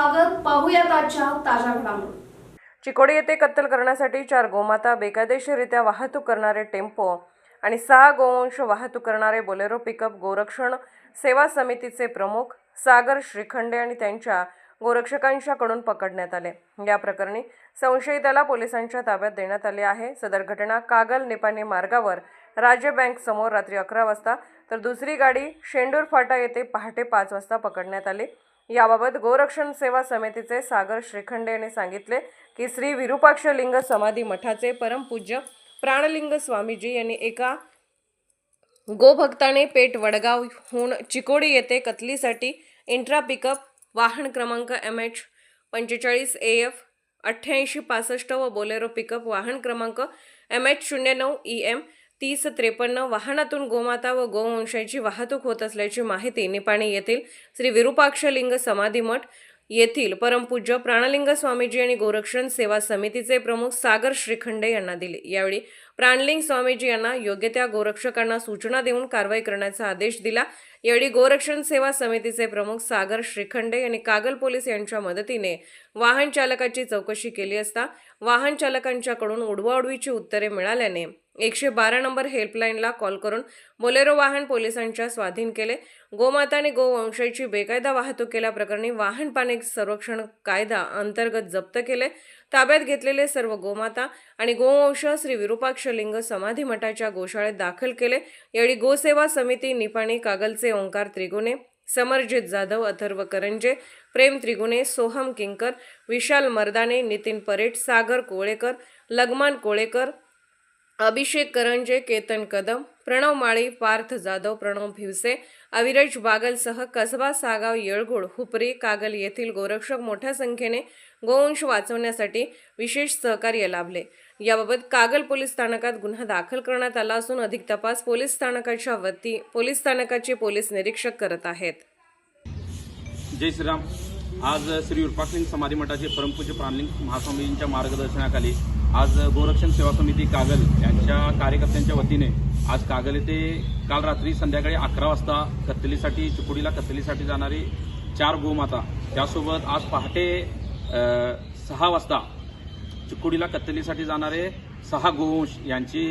स्वागत. पाहूयात आजच्या ताज्या घडामोडी. चिकोडी येथे कत्तल करण्यासाठी चार गोमाता बेकायदेशीररित्या वाहतूक करणारे टेम्पो आणि सहा गोवंश वाहतूक करणारे बोलेरो पिकअप गोरक्षण सेवा समितीचे प्रमुख सागर श्रीखंडे आणि त्यांच्या गोरक्षकांच्याकडून पकडण्यात आले. या प्रकरणी संशयिताला पोलिसांच्या ताब्यात देण्यात आले आहे. सदर घटना कागल निपाणी मार्गावर राज्य बँक समोर रात्री अकरा वाजता तर दुसरी गाडी शेंडूर फाटा येथे पहाटे पाच वाजता पकडण्यात आली. याबाबत गोरक्षण सेवा समितीचे सागर श्रीखंडे यांनी सांगितले की श्री विरुपाक्ष लिंग समाधी मठाचे परमपूज्य प्राणलिंग स्वामीजी यांनी एका गोभक्ताने पेठ वडगावहून चिकोडी येथे कतलीसाठी इंट्रा पिकअप वाहन क्रमांक एम एच पंचेचाळीस ए एफ अठ्ठ्याऐंशी पासष्ट व बोलेरो पिकअप वाहन क्रमांक एम एच शून्य नऊ ई एम तीस त्रेपन्न वाहनातून गोमाता व गोवंशाची वाहतूक होत असल्याची माहिती निपाणी येथील श्री विरूपाक्षलिंग समाधी मठ येथील परमपूज्य प्राणलिंग स्वामीजी आणि गोरक्षण सेवा समितीचे प्रमुख सागर श्रीखंडे यांना दिले. यावेळी प्राणलिंग स्वामीजी यांना योग्य त्या गोरक्षकांना सूचना देऊन कारवाई करण्याचा आदेश दिला. यावेळी गोरक्षण सेवा समितीचे प्रमुख सागर श्रीखंडे यांनी कागल पोलीस यांच्या मदतीने वाहन चालकाची चौकशी केली असता वाहन चालकांच्याकडून उडवाउडवीची उत्तरे मिळाल्याने एकशे बारा नंबर हेल्पलाईनला कॉल करून बोलेरो वाहन पोलिसांच्या स्वाधीन केले. गोमाता आणि गोवंशाची बेकायदा वाहतूक केल्याप्रकरणी वाहन पाणी संरक्षण कायदा अंतर्गत जप्त केले. ताब्यात घेतलेले सर्व गोमाता आणि गोवंश श्री विरुपाक्ष लिंग समाधी मठाच्या गोशाळेत दाखल केले. यावेळी गोसेवा समिती निपाणी कागलचे ओंकार त्रिगुणे समरजित जाधव अथर्व करंजे प्रेम त्रिगुणे सोहम किंकर विशाल मर्दाने नितीन परेट सागर कोळेकर लगमान कोळेकर अभिषेक करंजे केतन कदम प्रणव माळी पार्थ जाधव प्रणव भिवसे अविरज बागलसह कसबा सागाव येळगुड हुपरी कागल येथील गोरक्षक मोठ्या संख्येने गोवंश वाचवण्यासाठी विशेष सहकार्य लाभले. याबाबत कागल पोलीस स्थानकात गुन्हा दाखल करण्यात आला असून अधिक तपास पोलीस स्थानकाच्या वती पोलीस स्थानकाचे पोलीस निरीक्षक करत आहेत. जय श्रीराम. आज श्री विरुपाक्षलिंग समाधी मठाचे परमपूज्य प्राणलिंग महास्वामीजींच्या मार्गदर्शनाखाली आज गोरक्षण सेवा समिती कागल यांच्या कार्यकर्त्यांच्या वतीने आज कागल येथे काल रात्री संध्याकाळी अकरा वाजता कत्तलीसाठी चिकोडीला कत्तलीसाठी जाणारी चार गोमाता त्यासोबत आज पहाटे सहा वाजता चिकोडीला कत्तलीसाठी जाणारे सहा गोवंश यांची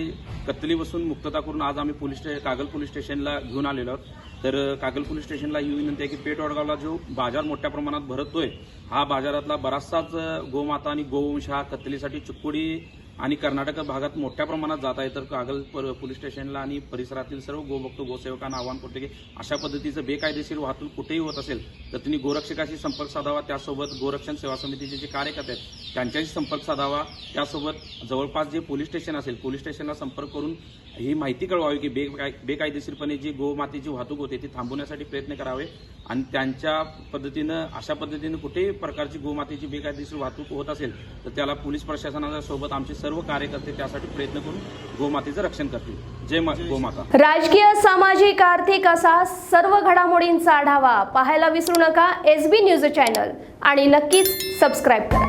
कत्तली बसून मुक्तता करून आज आम्ही पोलीस स्टे कागल पोलीस स्टेशनला घेऊन आलेलो आहोत. तर कागल पोलीस स्टेशनला ही विनंती आहे की पेठ वडगावला जो बाजार मोठ्या प्रमाणात भरतोय हा बाजारातला बराचसाच गोमाता आणि गोवंश हा कत्तलीसाठी चिकोडी आणि कर्नाटक भागात मोठ्या प्रमाणात जात आहे. तर कागल पोलीस स्टेशनला आणि परिसरातील सर्व गोभक्त गोसेवकांना आवाहन करतो की अशा पद्धतीचं बेकायदेशीर वाहतूक कुठेही होत असेल तर त्यांनी गोरक्षकाशी संपर्क साधावा. त्यासोबत गोरक्षण सेवा समितीचे जे कार्यकर्ते आहेत त्यांच्याशी संपर्क साधावा. त्यासोबत जवळपास जे पोलीस स्टेशन असेल पोलीस स्टेशनला संपर्क करून ही माहिती कळवावी की बेकाय बेकायदेशीरपणे जी गोमातेची वाहतूक होते ती थांबवण्यासाठी प्रयत्न करावे. आणि त्यांच्या पद्धतीनं अशा पद्धतीनं कुठेही प्रकारची गोमातेची बेकायदेशीर वाहतूक होत असेल तर त्याला पोलीस प्रशासनाच्या सोबत आमचे सर्व कार्यकर्ते त्यासाठी प्रयत्न करून गोमातेचं रक्षण करतील. जय गोमाता राजकीय सामाजिक आर्थिक असा सर्व घडामोडींचा आढावा पाहायला विसरू नका. S B news channel. आणि नक्कीच सबस्क्राईब करा.